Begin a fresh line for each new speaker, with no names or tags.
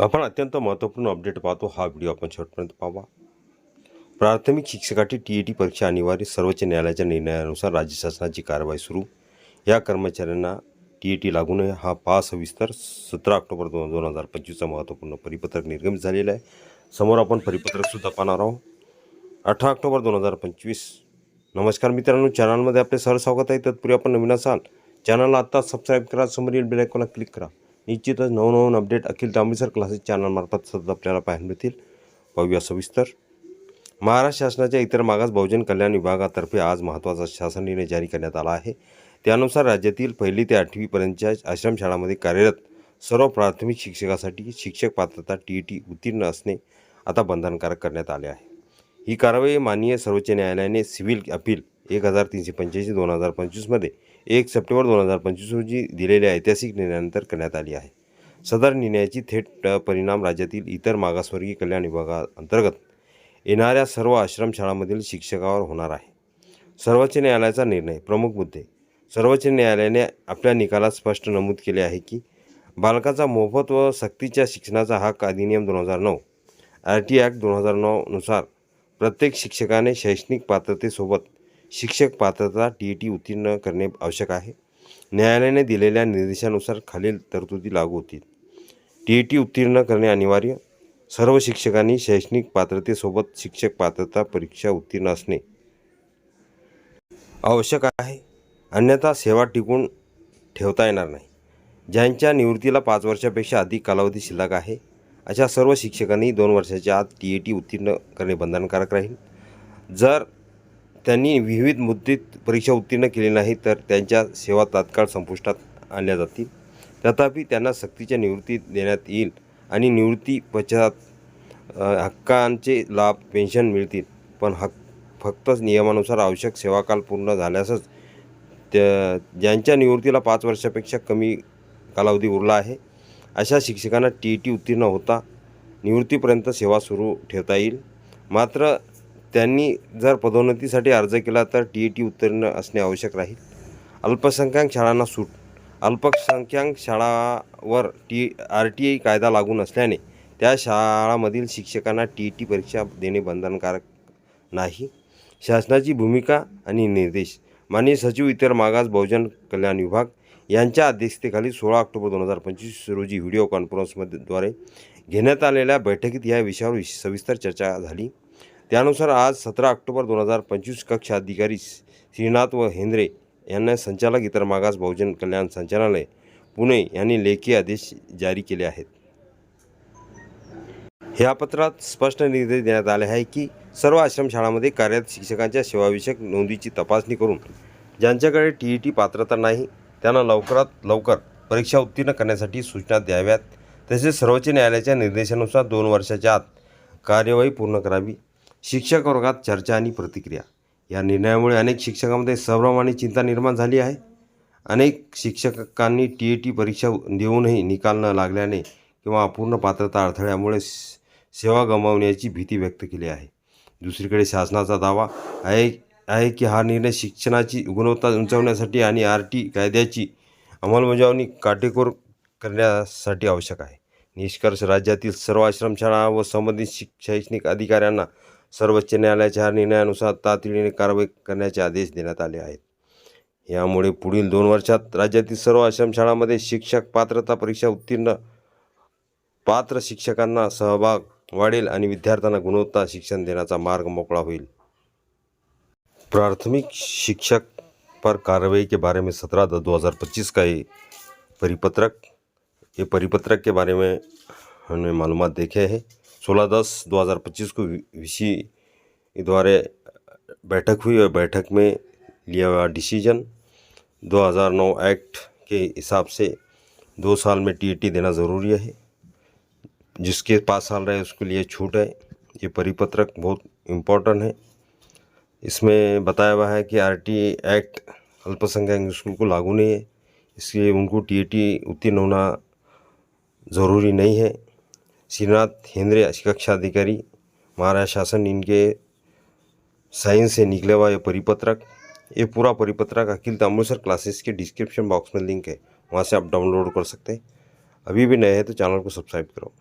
आपण अत्यंत महत्त्वपूर्ण अपडेट पाहतो. हा व्हिडिओ आपण शेवटपर्यंत पाहावा. प्राथमिक शिक्षकाची टी ई टी परीक्षा अनिवार्य सर्वोच्च न्यायालयाच्या निर्णयानुसार राज्य शासनाची कारवाई सुरू. या कर्मचाऱ्यांना टी ई टी लागू नये. हा पाच सविस्तर सतरा ऑक्टोबर दोन दोन हजार पंचवीसचा महत्त्वपूर्ण परिपत्रक निर्गमित झालेला आहे. समोर आपण परिपत्रकसुद्धा पाहणार आहोत. अठरा ऑक्टोबर दोन हजार पंचवीस. नमस्कार मित्रांनो. चॅनलमध्ये आपले सर स्वागत आहे. तत्पूर्वी आपण नवीन असाल चॅनलला आत्ता सबस्क्राईब करा. समोरील बेलायकॉनला क्लिक करा. निश्चितच नवनवीन अपडेट अखिल तांबेसर क्लासेस चॅनलमार्फत सतत आपल्याला पाहायला मिळतील. पाहूया सविस्तर. महाराष्ट्र शासनाच्या इतर मागास बहुजन कल्याण विभागातर्फे आज महत्त्वाचा शासन निर्णय जारी करण्यात आला आहे. त्यानुसार राज्यातील पहिली ते आठवीपर्यंतच्या आश्रमशाळांमध्ये कार्यरत सर्व प्राथमिक शिक्षकासाठी शिक्षक पात्रता टी ई टी उत्तीर्ण असणे आता बंधनकारक करण्यात आले आहे. ही कारवाई माननीय सर्वोच्च न्यायालयाने सिव्हिल अपील एक हजार तीनशे पंच्याऐंशी दोन हजार पंचवीसमध्ये एक सप्टेंबर दोन हजार पंचवीस रोजी दिलेल्या ऐतिहासिक निर्णयानंतर करण्यात आली आहे. सदर निर्णयाची थेट परिणाम राज्यातील इतर मागासवर्गीय कल्याण विभागाअंतर्गत येणाऱ्या सर्व आश्रमशाळांमधील शिक्षकावर होणार आहे. सर्वोच्च न्यायालयाचा निर्णय प्रमुख मुद्दे. सर्वोच्च न्यायालयाने आपल्या निकालात स्पष्ट नमूद केले आहे की बालकाचा मोफत व सक्तीच्या शिक्षणाचा हक्क अधिनियम दोन हजार नऊ आर टी ॲक्ट दोन हजार नऊनुसार प्रत्येक शिक्षकाने शैक्षणिक पात्रतेसोबत शिक्षक पात्रता टी ई टी उत्तीर्ण करणे आवश्यक आहे. न्यायालयाने दिलेल्या निर्देशानुसार खालील तरतुदी लागू होतील. टी ई टी उत्तीर्ण करणे अनिवार्य. सर्व शिक्षकांनी शैक्षणिक पात्रतेसोबत शिक्षक पात्रता परीक्षा उत्तीर्ण असणे आवश्यक आहे. अन्यथा सेवा टिकून ठेवता येणार नाही. ज्यांच्या निवृत्तीला पाच वर्षापेक्षा अधिक कालावधी शिल्लक आहे अशा सर्व शिक्षकांनी दोन वर्षाच्या आत टी ए टी उत्तीर्ण करणे बंधनकारक राहील. जर त्यांनी विविध मुद्दित परीक्षा उत्तीर्ण केली नाही तर त्यांच्या सेवा तात्काळ संपुष्टात आणल्या जातील. तथापि त्यांना सक्तीच्या निवृत्ती देण्यात येईल आणि निवृत्ती पश्चात हक्कांचे लाभ पेन्शन मिळतील. पण हक फक्तच नियमानुसार आवश्यक सेवाकाल पूर्ण झाल्यासच त्या ज्यांच्या निवृत्तीला पाच वर्षापेक्षा कमी कालावधी उरला आहे अशा शिक्षकांना टी ई टी उत्तीर्ण होता निवृत्तीपर्यंत सेवा सुरू ठेवता येईल. मात्र त्यांनी जर पदोन्नतीसाठी अर्ज केला तर टी ई टी उत्तीर्ण असणे आवश्यक राहील. अल्पसंख्याक शाळांना सूट. अल्पसंख्याक शाळावर टी आर टी आय कायदा लागू नसल्याने त्या शाळांमधील शिक्षकांना टी ई टी परीक्षा देणे बंधनकारक नाही. शासनाची भूमिका आणि निर्देश. माननीय सचिव इतर मागास बहुजन कल्याण विभाग यांच्या अध्यक्षतेखाली सोळा ऑक्टोबर दोन हजार पंचवीस रोजी व्हिडिओ कॉन्फरन्समध्ये द्वारे घेण्यात आलेल्या बैठकीत या विषयावर सविस्तर चर्चा झाली. त्यानुसार आज सतरा ऑक्टोबर दोन हजार पंचवीस कक्ष अधिकारी श्रीनाथ व हेंद्रे यांना संचालक इतर मागास बहुजन कल्याण संचालनालय पुणे यांनी लेखी आदेश जारी केले आहेत. ह्या पत्रात स्पष्ट निर्देश देण्यात आले आहे की सर्व आश्रमशाळांमध्ये कार्यरत शिक्षकांच्या सेवाविषयक नोंदीची तपासणी करून ज्यांच्याकडे टी ई टी पात्रता नाही त्यांना लवकरात लवकर परीक्षा उत्तीर्ण करण्यासाठी सूचना द्याव्यात. तसेच सर्वोच्च न्यायालयाच्या निर्देशानुसार दोन वर्षाच्या आत कार्यवाही पूर्ण करावी. शिक्षक वर्गात चर्चा आणि प्रतिक्रिया. या निर्णयामुळे अनेक शिक्षकांमध्ये संभ्रम आणि चिंता निर्माण झाली आहे. अनेक शिक्षकांनी टी ए टी परीक्षा देऊनही निकाल न लागल्याने किंवा अपूर्ण पात्रता अडथळ्यामुळे सेवा गमावण्याची भीती व्यक्त केली आहे. दुसरीकडे शासनाचा दावा आहे आहे की हा निर्णय शिक्षणाची गुणवत्ता उंचावण्यासाठी आणि आर टी कायद्याची अंमलबजावणी काटेकोर करण्यासाठी आवश्यक आहे. निष्कर्ष राज्यातील सर्व आश्रमशाळा व संबंधित शिक शैक्षणिक अधिकाऱ्यांना सर्वोच्च न्यायालयाच्या ह्या निर्णयानुसार तातडीने कारवाई करण्याचे आदेश देण्यात आले आहेत. यामुळे पुढील दोन वर्षात राज्यातील सर्व आश्रमशाळांमध्ये शिक्षक पात्रता परीक्षा उत्तीर्ण पात्र शिक्षकांना सहभाग वाढेल आणि विद्यार्थ्यांना गुणवत्ता शिक्षण देण्याचा मार्ग मोकळा होईल. प्राथमिक शिक्षक पर कार्रवाई के बारे में सत्रह दस दो हज़ार पच्चीस का ये परिपत्रक ये परिपत्रक के बारे में हमने मालूमात देखे हैं। सोलह दस दो हज़ार पच्चीस को विशी द्वारा बैठक हुई और बैठक में लिया हुआ डिसीज़न। 2009 एक्ट के हिसाब से दो साल में टीईटी देना ज़रूरी है। जिसके पाँच साल रहे, उसके लिए छूट है। ये परिपत्रक बहुत इम्पोर्टेंट है। इसमें बताया हुआ है कि आरटी एक्ट अल्पसंख्यक स्कूल को लागू नहीं है। इसलिए उनको टीईटी उत्तीर्ण होना ज़रूरी नहीं है। श्रीनाथ हेंद्रे कक्षा अधिकारी महाराष्ट्र शासन इनके साइंस से निकले हुआ ये परिपत्रक, ये पूरा परिपत्रक अखिल तांबुसर क्लासेस के डिस्क्रिप्शन बॉक्स में लिंक है, वहाँ से आप डाउनलोड कर सकते हैं। अभी भी नए हैं तो चैनल को सब्सक्राइब करो।